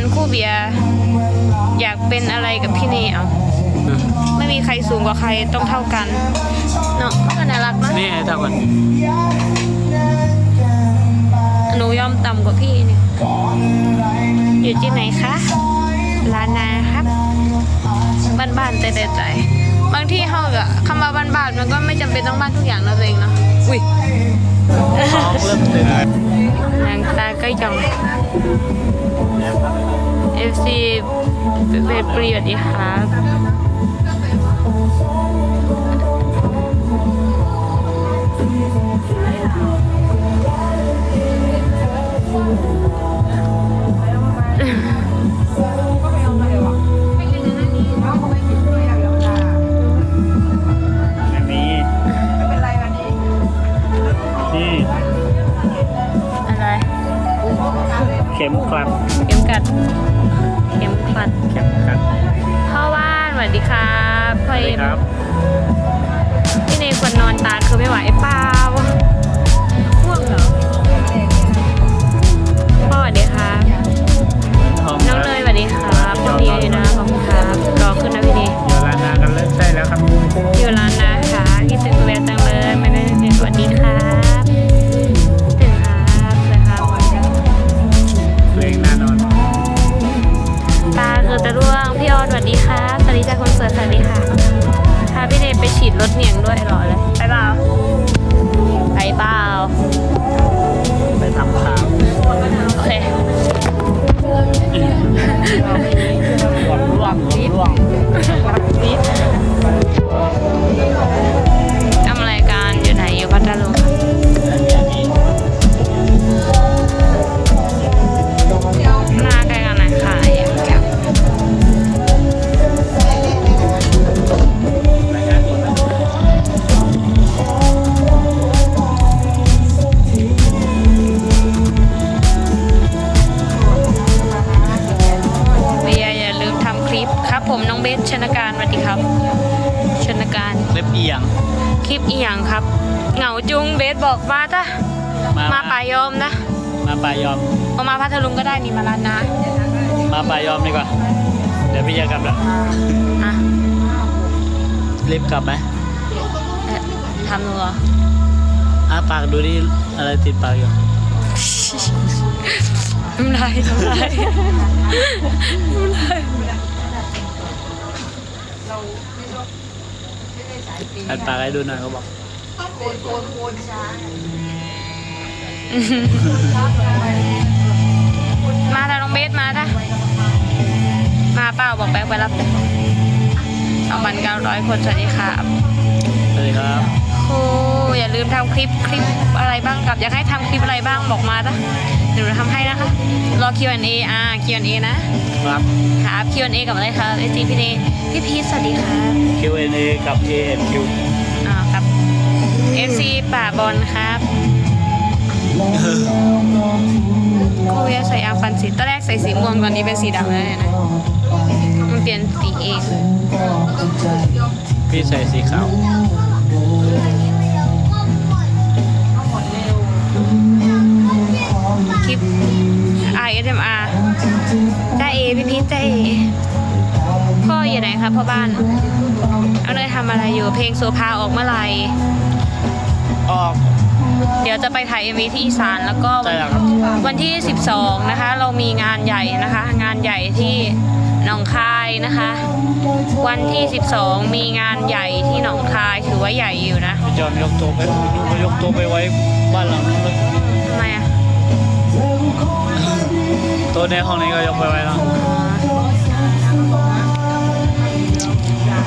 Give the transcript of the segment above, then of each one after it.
อนคู่เบียร์อยากเป็นอะไรกับพี่เนยเอาไม่มีใครสูงกว่าใครต้องเท่ากันเนาะก็น่ารักนะนี่ไอ้ตาก่อนหนูยอมต่ำกว่าพี่นี่อยู่ที่ไหนคะลานนาครับ บ้านๆแต่แต่ใจบางที่เขาอะคำว่าบ้านๆมันก็ไม่จำเป็นต้องบ้านทุกอย่างนะตัวเองเนาะอุ้ยท้องเริ่มตึงนางตาใกล้จัง FC เบปรีสวัสดีครับ ข็มกลัดเข็มกัดเข็มขัดเข็มกลัดพ่อว่านสวัสดีครับพ่อสวัสเอ็ดีมครับพี่เนยควรนอนตาคือไม่ไหวเปล่าง่วงเหรอพ่อสวัสดีครับท้องน้องเนยสวัสดีครับคนดีอยู่นะขอบคุณครับรอขึ้นนะพี่เนยอยู่ร้านนากันเลยใช่แล้วครับอยู่ร้าน 你好美女 อมนะ มาปลายอมเอามาพัทลุงก็ได้นี่มาลานนามาปลายอมดีกว่า เดี๋ยวพี่จะกลับแล้วอะรีบกลับไหมเอ๊ะทำหนูเหรอ อ้าปากดูดิอะไรติดปากอยู่น้ำลายน้ำลายน้ำลายอัดปากให้ดูหน่อยเขาบอก มาจ้ะน้องเบสมาจ้ะมาเปล่าบอกแบงค์ไปรับเลยสองพันเก้าร้อยคนสวัสดีครับสวัสดีครับครูอย่าลืมทำคลิปคลิปอะไรบ้างกับอยากให้ทำคลิปอะไรบ้างบอกมาจ้ะเดี๋ยวหนูทำให้นะคะ รอ Q&A อ่า Q&A นะครับครับ Q&A กับอะไรครับเอจีพี่เนพี่พีชสวัสดีครับ Q&A กับ ANQ อ่าครับ FC ป่าบอลครับโคเวียใส่ยางฟันสีตอนแรกใส่สีม่วงตอนนี้เป็นสีดำแล้วเนี่ยนะ มันเปลี่ยนสีเอง พี่ใส่สีขาวคลิป ISMR จ้าเอพี่พีชจ้าเอพ่ออยู่ไหนครับพ่อบ้าน เอาเลยทำอะไรอยู่เพลงโซพาออกเมื่อไหร่ออก เดี๋ยวจะไปถ่าย MV ที่อีสานแล้วก็วันใช่แล้วครับวันที่ 12 นะคะ เรามีงานใหญ่นะคะ งานใหญ่ที่หนองคายนะคะ วันที่ 12 มีงานใหญ่ที่หนองคายถือว่าใหญ่อยู่นะพี่จอมยกตัวไปดูไปยกตัวไปไว้บ้านหลังนู้นเลยทำไมอะตัวในห้องนี้ก็ยกไปไว้แล้ว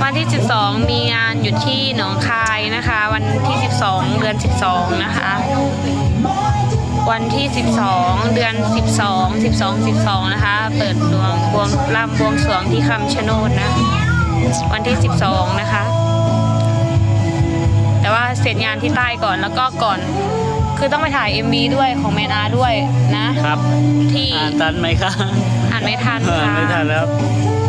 วันที่ 12 มีงานอยู่ที่หนองคายนะคะ วันที่ 12 เดือน 12 นะคะ วันที่ 12 เดือน 12 12 12 นะคะ เปิดดวงบวงรำบวงสรวงที่คำชะโนดนะ วันที่ 12 นะคะ แต่ว่าเสร็จงานที่ใต้ก่อนแล้วก็ก่อน คือต้องไปถ่าย MV ด้วยของแมนอาด้วยนะครับ ที่อ่านทันไหมครับอ่านไม่ทันอ่านค่ะไม่ทันแล้ว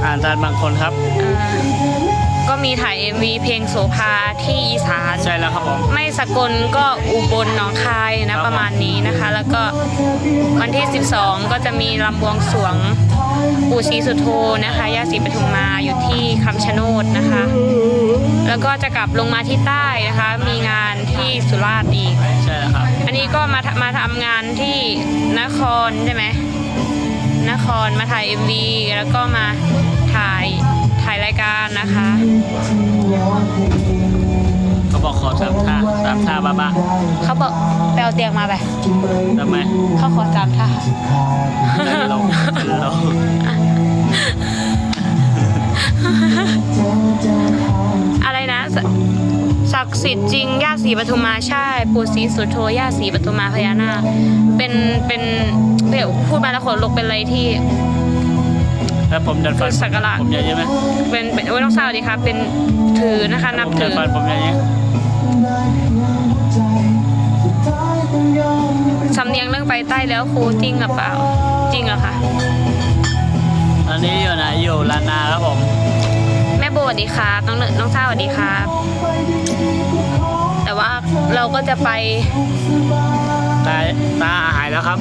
อ่านทันบางคนครับ อ่า ก็มีถ่าย MV เพลงโสภาที่อีสานใช่แล้วครับผม ไม่สกลก็อุบลหนองคายครันะบประมาณนี้นะคะ แล้วก็วันที่ 12 ก็จะมีลำบวงสรวงปู่ศรีสุโธนะคะย่าศรีปทุมมาอยู่ที่คำชะโนดนะคะ แล้วก็จะกลับลงมาที่ใต้นะคะ มีงานที่สุราษฎร์อีกใช่แล้วครับ อันนี้ก็มาทำมาทำงานที่นครใช่ไหมนครมาถ่าย MV แล้วก็มาถ่ายถ่าย รายการนะคะ เขาบอกขอสามท่าสามท่าบ้าบ้าเขาบอกไปเอาเตียงมาไปทำไมเขาขอสามท่าเล่นลงเล่นลงอะไรนะสศักดิ์สิทธิ์จริงย่าศรีปทุมมาใช่ปู่ศรีสุโธย่าศรีปทุมมาพญานาคเป็นเป็นเดี๋ยวพูดมาแล้วขนลุกเป็นอะไรที่ แล้วผมดันฟันคือสักการะ ผมใหญ่ใช่ไหมเป็นเป็นโอ้ยน้องสาวดีครับเป็นถือนะคะ นับผมดัถืนอฟันผมใหญ่เนี่ยสำเนียงเรื่องไปใต้แล้วครูจริงหรือเปล่า จริงเหรอคะตอนนี้อยู่ไหนอยู่ลานนาครับผมแม่โบสวัสดีครับน้องเนน้องสาวสวัสดีครับ แต่ว่าเราก็จะไปตาตาหายแล้วครับ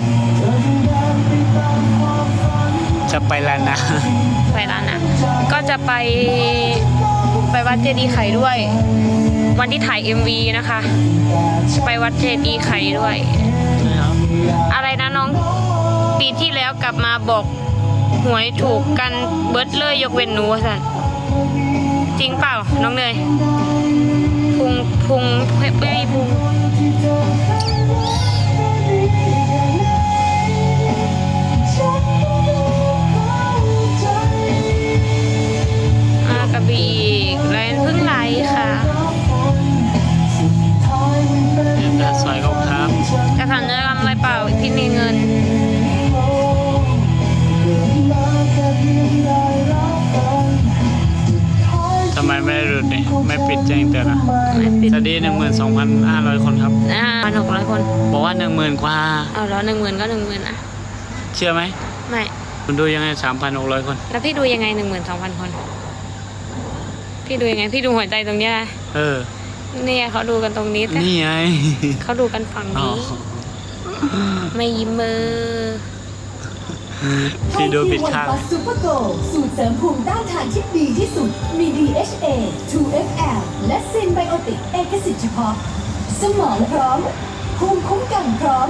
จะไปลานนาไปร้านะก็จะไปไปวัดเจดีย์ไข่ด้วย วันที่ถ่าย MV นะคะไปวัดเจดีย์ไข่ด้วย อะไรนะน้องปีที่แล้วกลับมาบอกหวยถูกกันเบิร์ดเลยยกเว้นหนูสันจริงเปล่า น้องเนยพุงพุงไม่ไม่มีพุง ไม่ปิดแจ้งเตือนอะไม่ปิดสวัสดีหนึ่งหมื่นสองพันห้าร้อยคนครับอ่าพันหกร้อยคน บอกว่าหนึ่งหมื่นกว่าเอาแล้วหนึ่งหมื่นก็หนึ่งหมื่นอะ เชื่อไหมไม่ คุณดูยังไงสามพันหกร้อยคน แล้วพี่ดูยังไงหนึ่งหมื่นสองพันคน พี่ดูยังไง พี่ดูหัวใจตรงเนี้ยนะเออ เนี่ยเขาดูกันตรงนี้แต่นี่ไงเขาดูกันฝั่งอ๋อนี้ ไม่ยิ้มมือ พี่ดูผิดข้างซูเปอร์โกลสูตรเสริมภูมิต้านทานที่ดีที่สุด มี DHA 2FL และซินไบโอติกเอกสิทธิ์เฉพาะ สมองพร้อม ภูมิคุ้มกันพร้อม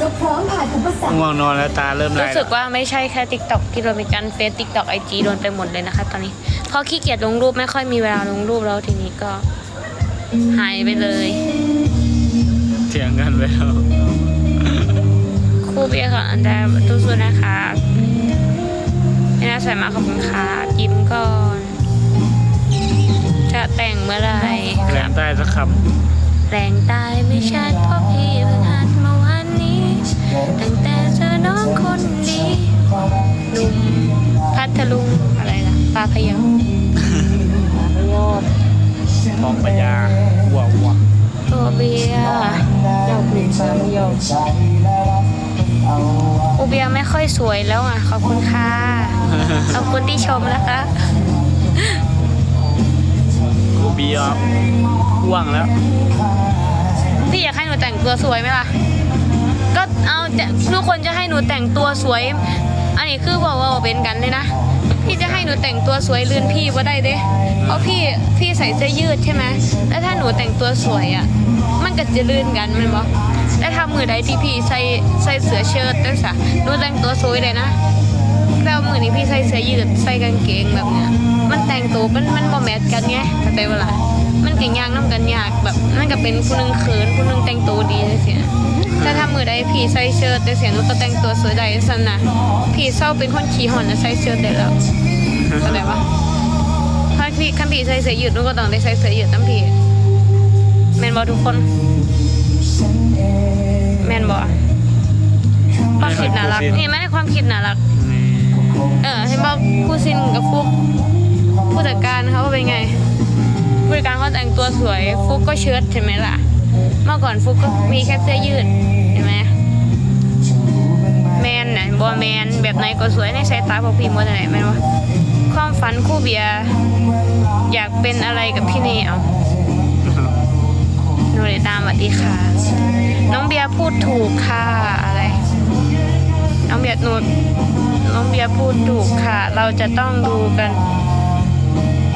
ก็พร้อมผ่านอุปสรรคง่วงนอนแล้วตาเริ่มไหลรู้สึกว่าไม่ใช่แค่ติ๊กต็อกที่โดนไปกันเฟซติ๊กต็อกไอจีโดนไปหมดเลยนะคะ ตอนนี้เขาขี้เกียจลงรูปไม่ค่อยมีเวลาลงรูปแล้วทีนี้ก็หายไปเลย เถียงกันไปแล้ว ครูเบียร์ของอันดาตู้ๆนะคะไม่น่าใส่มาขอบคุณค่ะยิ้มก่อน จะแต่งเมื่อไหรแรงใต้สักคแรงตายไม่ชัดเพราะพี่เพิ่งหัดเมื่อวานนี้ ตั้งแต่เจอน้องคนดีหนุ่มพัทลุงอะไรล่ะปลาพะเยาำมองปัญญาวัววัวครูเบียร์ค รูเบียร์ไม่ค่อยสวยแล้วอะ ขอบคุณค่ะ ขอบคุณที่ชมนะคะกูบีอะว่วงแล้ว พี่อยากให้หนูแต่งตัวสวยไหมล่ะ ก็เอาจะทุกคนจะให้หนูแต่งตัวสวย อันนี้คือบอกว่าเป็นกันเลยนะ พี่จะให้หนูแต่งตัวสวยลื่นพี่ว่าได้เด้เพราะพี่พี่ใส่เสื้อยืดใช่ไหมแล้วถ้าหนูแต่งตัวสวยอะ มันก็จะลื่นกันแมันบอกแล้วถ้า มือใดที่พี่ใส่ใส่เสื้อเชิ้ตตั้งสะหนูแต่งตัวสวยเลยนะแล้วมือนี้พี่ใส่เสื้อยืดใส่กางเกงแบบเนี้ยมันแต่งตัวมันมันบ่แมทกันไงเข้าใจเวลามันก็ยากน้ำกันยากแบบมันก็เป็นผู้นึงเขินผู้นึงแต่งตัวดีจังซี่นะแต่ถ้ามือใดพี่ใส่เชิ้ตแต่เสียนูก็แต่งตัวสวยได้สันน่ะพี่เศร้าเป็นคนขี้หอนนะใส่เชิ้ตได้แล้วเข้าใจปะถ้าพี่คันพี่ใส่เสื้อยืดนูก็ต้องได้ใส่เสื้อยืดตั้งพี่แมนบ่ทุกคน แม่นบ่ความคิดน่ารักนี่ไม่ได้ความคิดน่ารักนี่เออเห็นบอกคู่ซินกับฟุกผู้จัดการเขาเป็นไงผู้จัดการเขาแต่งตัวสวย ฟุกก็เชิ้ตใช่ไหมล่ะ เมื่อก่อนฟุกก็มีแค่เสื้อยืดเห็นไหมแมนน่ะบอแมนแบบไหนก็สวยในสายตาพวกพี่หมดเลยแม่นวะคความฝันคู่เบียร์อยากเป็นอะไรกับพี่เนเอาห นูเลยตามสวัสดีค่ะ น้องเบียร์พูดถูกค่ะอะไร น้องเบียร์หนูน้องเบียร์พูดถูกค่ะ เราจะต้องดูกัน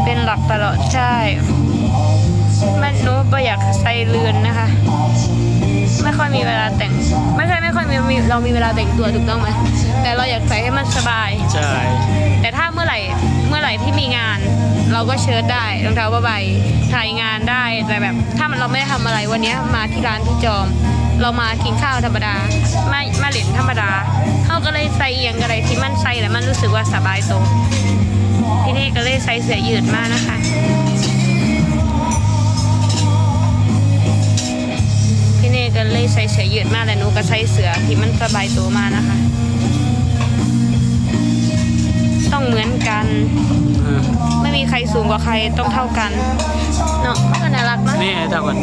เป็นหลักตลอดใช่ไม่หนูไม่อยากใส่เรือนนะคะ ไม่ค่อยมีเวลาแต่ง ไม่ใช่ไม่ค่อยมีมีเรามีเวลาแต่งตัวถูกต้องไหมแต่เราอยากใส่ให้มันสบาย ใช่ แต่ถ้าเมื่อไหร่เมื่อไหร่ที่มีงาน เราก็เชิ้ตได้รองเท้าผ้าใบถ่ายงานได้แต่แบบ ถ้ามันเราไม่ได้ทำอะไรวันนี้มาที่ร้านที่จอม เรามากินข้าวธรรมดามามาเล่นธรรมดาเขาก็เลยใส่เอียงอะไรที่มันใส่แล้วมันรู้สึกว่าสบายตัวที่นี่ก็เลยใส่เสื้อยืดมากนะคะพี่เน่ก็เลยใส่เสื้อยืดมากแล้วหนูก็ใส่เสื้อที่มันสบายตัวมากนะคะ ต้องเหมือนกันเออไม่มีใครสูงกว่าใครต้องเท่ากันเนาะก็น่ารักเนอะนี่ตาก่อน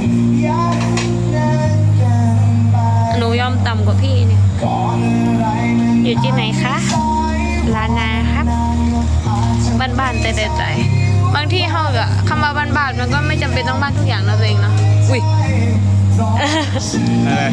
หนูยอมต่ำกว่าพี่เนี่ย อยู่ที่ไหนคะลานาครับ บ้านๆแต่ใจบางที่เขาก็คำว่าบ้านๆมันก็ไม่จำเป็นต้องบ้านทุกอย่างนะตัวเองเนาะอุ้ยอะไร